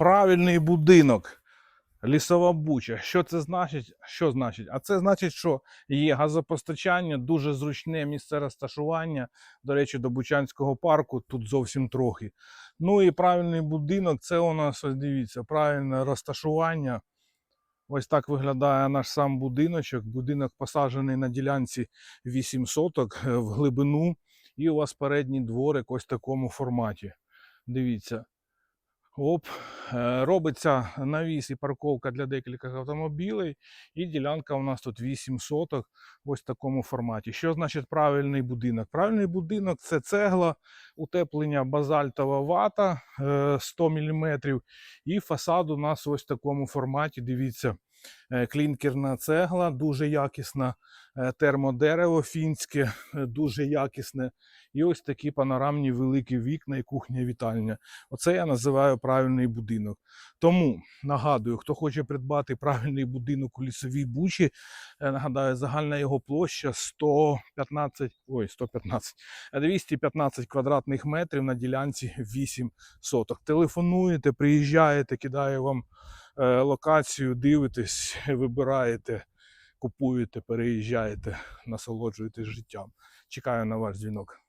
Правильний будинок. Лісова буча. Що це значить? Що значить? А це значить, що є газопостачання, дуже зручне місце розташування. До речі, до Бучанського парку тут зовсім трохи. Ну і правильний будинок це у нас, ось дивіться, правильне розташування. Ось так виглядає наш сам будиночок. Будинок посаджений на ділянці 8 соток е, в глибину. І у вас передній дворик ось в такому форматі. Дивіться. Оп, е, робиться навіс і парковка для декількох автомобілей, і ділянка у нас тут 8 соток, ось в такому форматі. Що значить правильний будинок? Правильний будинок це цегла, утеплення базальтова вата е, 100 мм, і фасад у нас ось в такому форматі. Дивіться, е, клінкерна цегла, дуже якісна, е, термодерево фінське, е, дуже якісне. І ось такі панорамні великі вікна і кухня вітальня. Оце я називаю правильний будинок. Тому нагадую, хто хоче придбати правильний будинок у лісовій бучі, е, нагадаю, загальна його площа 115, ой, 115, е, 215 квадратних метрів на ділянці 8 соток. Телефонуєте, приїжджаєте, кидаю вам е, локацію, дивитесь, вибираєте, купуєте, переїжджаєте, насолоджуєтесь життям. Чекаю на ваш дзвінок.